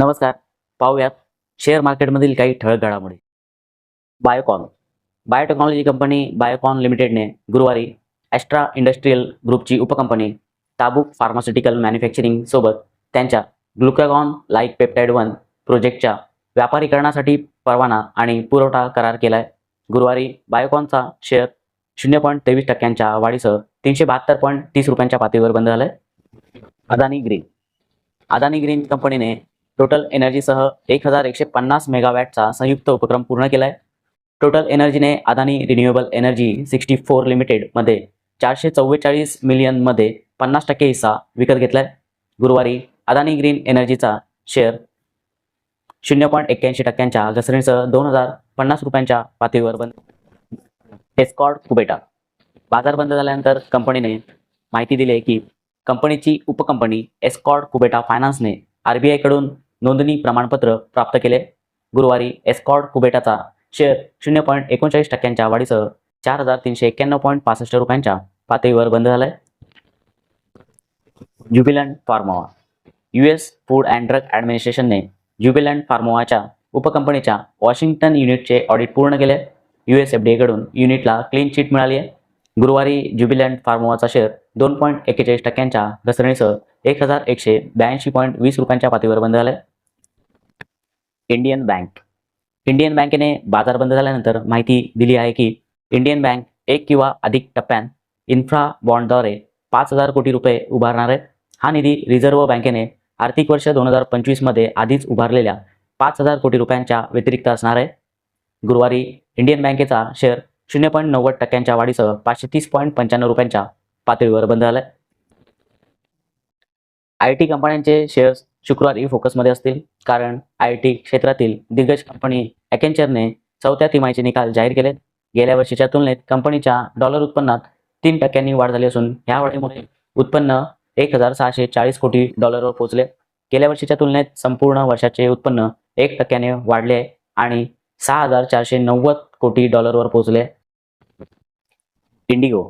नमस्कार. पाहूयात शेअर मार्केटमधील काही ठळक घडामोडी. बायोकॉन. बायोटेक्नॉलॉजी कंपनी बायोकॉन लिमिटेडने गुरुवारी ॲस्ट्रा इंडस्ट्रीयल ग्रुपची उपकंपनी ताबूक फार्मास्युटिकल मॅन्युफॅक्चरिंग सोबत त्यांच्या ग्लुकॅगॉन लाईक पेप्टाइड वन प्रोजेक्टच्या व्यापारीकरणासाठी परवाना आणि पुरवठा करार केलाय. गुरुवारी बायोकॉनचा शेअर शून्य पॉईंट तेवीस टक्क्यांच्या वाढीसह तीनशे बहात्तर पॉईंट तीस रुपयांच्या पातळीवर बंद झालाय. अदानी ग्रीन. अदानी ग्रीन कंपनीने टोटल एनर्जीसह एक हजार एकशे पन्नास मेगावॅटचा संयुक्त उपक्रम पूर्ण केलाय. Total एनर्जीने Adani renewable energy sixty four लिमिटेडमध्ये चारशे चव्वेचाळीस मिलियनमध्ये पन्नास टक्के हिस्सा विकत घेतलाय. गुरुवारी अदानी ग्रीन एनर्जीचा शेअर शून्य पॉईंट एक्क्याऐंशी टक्क्यांच्या घसरणीसह दोन हजार पन्नास रुपयांच्या पातळीवर बंद. एस्कॉर्ड कुबेटा बाजार बंद झाल्यानंतर कंपनीने माहिती दिली आहे की कंपनीची उपकंपनी एस्कॉर्ड कुबेटा फायनान्सने आर बी आयकडून नोंदणी प्रमाणपत्र प्राप्त केले. गुरुवारी एस्कॉर्ड कुबेटाचा शेअर शून्य पॉईंट एकोणचाळीस टक्क्यांच्या वाढीसह चार हजार तीनशे एक्क्याण्णव पॉईंट पासष्ट रुपयांच्या पातळीवर बंद झालाय. Jubilant Pharmova U S food and drug ॲडमिनिस्ट्रेशनने Jubilant फार्मोवाच्या उपकंपनीच्या वॉशिंग्टन युनिटचे ऑडिट पूर्ण केले. यू एस एफ डी एकडून युनिटला क्लीन चिट मिळाली आहे गुरुवारी ज्युबिलंट फार्मोवाचा शेअर दोन पॉईंट एक्केचाळीस टक्क्यांच्या घसरणीसह एक हजार एकशे ब्याऐंशी पॉईंट वीस रुपयांच्या पातळीवर बंद झालाय. Indian bank. इंडियन बँकेने बाजार बंद झाल्यानंतर माहिती दिली आहे की इंडियन बँक एक किंवा अधिक टप्प्यात इन्फ्रा बॉन्डद्वारे पाच हजार कोटी रुपये उभारणार आहे. हा निधी रिझर्व्ह बँकेने आर्थिक वर्ष दोन हजार पंचवीसमध्ये आधीच उभारलेल्या पाच हजार कोटी रुपयांच्या व्यतिरिक्त असणार आहे. गुरुवारी इंडियन बँकेचा शेअर शून्य पॉईंट नव्वद टक्क्यांच्या वाढीसह पाचशे तीस पॉईंट पंच्याण्णव रुपयांच्या पातळीवर बंद झालाय. आय टी कंपन्यांचे शेअर्स शुक्रवारी फोकसमध्ये असतील कारण आय टी क्षेत्रातील दिग्गज कंपनी ॲकेंचरने चौथ्या तिमाहीचे निकाल जाहीर केलेत. गेल्या वर्षीच्या तुलनेत कंपनीच्या डॉलर उत्पन्नात तीन टक्क्यांनी वाढ झाली असून या वाढीमुळे उत्पन्न एक हजार सहाशे चाळीस कोटी डॉलरवर पोहोचले. गेल्या वर्षीच्या तुलनेत संपूर्ण वर्षाचे उत्पन्न एक टक्क्याने वाढले आहे आणि सहा हजार चारशे नव्वद कोटी डॉलरवर पोहोचले इंडिगो.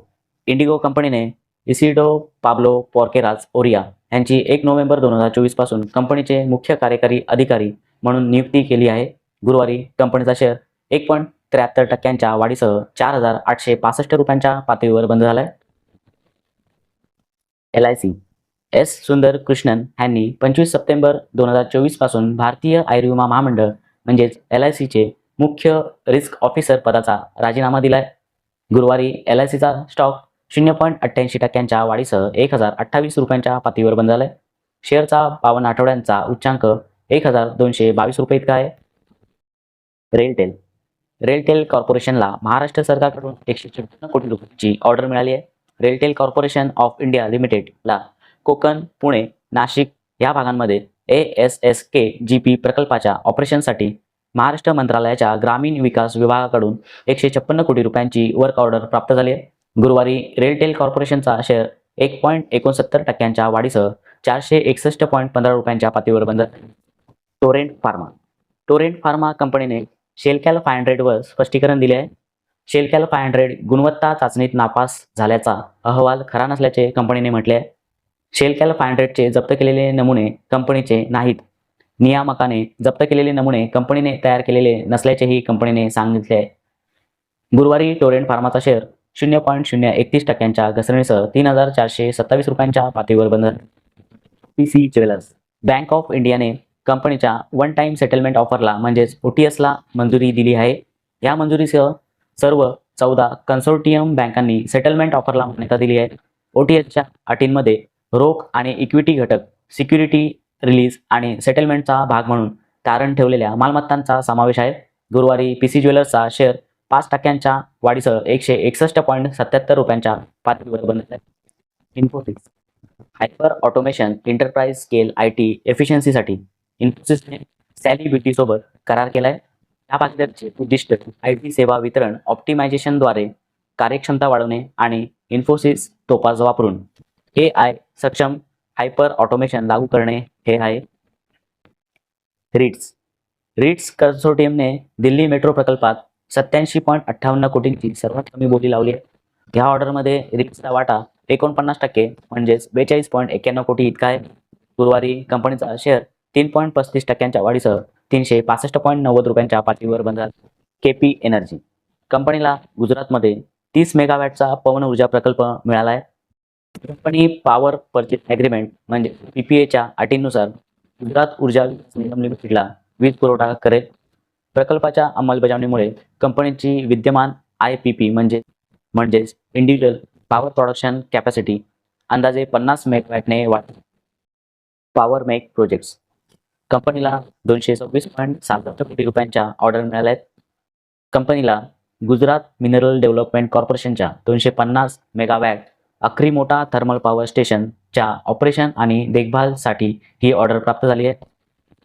इंडिगो कंपनीने इसिडो पाब्लो पॉर्केराज ओरिया यांची एक नोव्हेंबर दोन हजार चोवीसपासून कंपनीचे मुख्य कार्यकारी अधिकारी म्हणून नियुक्ती केली आहे. गुरुवारी कंपनीचा शेअर एक पॉईंट त्र्याहत्तर टक्क्यांच्या वाढीसह चार हजार आठशे पासष्ट रुपयांच्या पातळीवर बंद झालाय. L I C. S. Sundar Krishnan यांनी पंचवीस सप्टेंबर दोन हजार चोवीसपासून भारतीय आयुर्विमा महामंडळ म्हणजेच एल आय सीचे मुख्य रिस्क ऑफिसर पदाचा राजीनामा दिलाय. गुरुवारी एल आय सीचा स्टॉक शून्य पॉईंट अठ्ठ्याऐंशी टक्क्यांच्या वाढीसह एक हजार अठ्ठावीस रुपयांच्या पातळीवर बंद झालाय. शेअरचा बावन्न आठवड्यांचा उच्चांक एक हजार दोनशे बावीस रुपये इतका आहे. रेलटेल. रेलटेल कॉर्पोरेशनला महाराष्ट्र सरकारकडून एकशे छप्पन्न कोटी रुपयांची ऑर्डर मिळाली आहे. रेलटेल कॉर्पोरेशन ऑफ इंडिया लिमिटेडला कोकण पुणे नाशिक या भागांमध्ये A S S K G P प्रकल्पाच्या ऑपरेशनसाठी महाराष्ट्र मंत्रालयाच्या ग्रामीण विकास विभागाकडून एकशे छप्पन्न कोटी रुपयांची वर्क ऑर्डर प्राप्त झाली आहे. गुरुवारी रेलटेल कॉर्पोरेशनचा शेअर एक पॉईंट एकोणसत्तर टक्क्यांच्या वाढीसह चारशे एकसष्ट पॉईंट पंधरा रुपयांच्या पातळीवर बंद टोरेंट फार्मा टोरेंट फार्मा कंपनीने शेलकॅल फाय हंड्रेडवर स्पष्टीकरण दिले आहे. शेलकॅल फाय हंड्रेड गुणवत्ता चाचणीत नापास झाल्याचा अहवाल खरा नसल्याचे कंपनीने म्हटले आहे. शेलकॅल फाय हंड्रेडचे जप्त केलेले नमुने कंपनीचे नाहीत. नियामकाने जप्त केलेले नमुने कंपनीने तयार केलेले नसल्याचेही कंपनीने सांगितले. आहे गुरुवारी टोरेंट फार्माचा शेअर शून्य पॉईंट शून्य एकतीस टक्क्यांच्या घसरणीसह तीन हजार चारशे सत्तावीस रुपयांच्या पातळीवर बंद P C jewellers bank of इंडियाने कंपनीच्या वन टाईम सेटलमेंट ऑफरला म्हणजेच ओ टी एसला मंजुरी दिली आहे. या मंजुरीसह सर्व चौदा कन्सोर्टियम बँकांनी सेटलमेंट ऑफरला मान्यता दिली आहे. ओ टी एसच्या अटींमध्ये रोख आणि इक्विटी घटक सिक्युरिटी रिलीज आणि सेटलमेंटचा भाग म्हणून तारण ठेवलेल्या मालमत्तांचा समावेश आहे. गुरुवारी पी सी ज्वेलर्सचा शेअर पाच टक्क्यांच्या वाढीसह एकशे एकसष्ट पॉईंट सत्याहत्तर रुपयांच्या पातळीवर बंद आहे Infosys hyper automation enterprise scale I T एफिशियन्सीसाठी इन्फोसिसने Sally बीटीसोबत करार केलाय. या पातळीचे उद्दिष्ट आय टी सेवा वितरण ऑप्टिमायझेशनद्वारे कार्यक्षमता वाढवणे आणि इन्फोसिस टोपाज वापरून ए आय सक्षम हायपर ऑटोमेशन लागू करणे हे आहे. रिट्स रिट्स कन्सोर्टियमने दिल्ली मेट्रो प्रकल्पात सत्याऐंशी पॉईंट अठ्ठावन्न कोटींची सर्वात कमी बोली लावली आहे. ह्या ऑर्डरमध्ये रिट्सचा वाटा एकोणपन्नास टक्के म्हणजेच बेचाळीस पॉईंट एक्क्याण्णव कोटी इतका आहे. गुरुवारी कंपनीचा शेअर तीन पॉईंट पस्तीस टक्क्यांच्या वाढीसह तीनशे पासष्ट पॉईंट नव्वद रुपयांच्या पातळीवर बनला के पी एनर्जी कंपनीला गुजरातमध्ये तीस मेगावॅटचा पवन ऊर्जा प्रकल्प मिळाला आहे. कंपनी पॉवर परचेस ॲग्रीमेंट म्हणजे पी पी एच्या अटींनुसार गुजरात ऊर्जा निगम लिमिटेडला वीज पुरवठा करेल. प्रकल्पाच्या अंमलबजावणीमुळे कंपनीची विद्यमान आय पी पी म्हणजे म्हणजेच इंडिव्हिज्युअल पॉवर प्रोडक्शन कॅपॅसिटी अंदाजे पन्नास मेगावॅटने वाढ पॉवर मेक प्रोजेक्ट्स कंपनीला दोनशे सव्वीस पॉईंट सात कोटी रुपयांच्या ऑर्डर मिळाल्या आहेत कंपनीला गुजरात मिनरल डेव्हलपमेंट कॉर्पोरेशनच्या दोनशे पन्नास मेगावॅट अक्री मोठा थर्मल पॉवर स्टेशनच्या ऑपरेशन आणि देखभालसाठी ही ऑर्डर प्राप्त झाली आहे.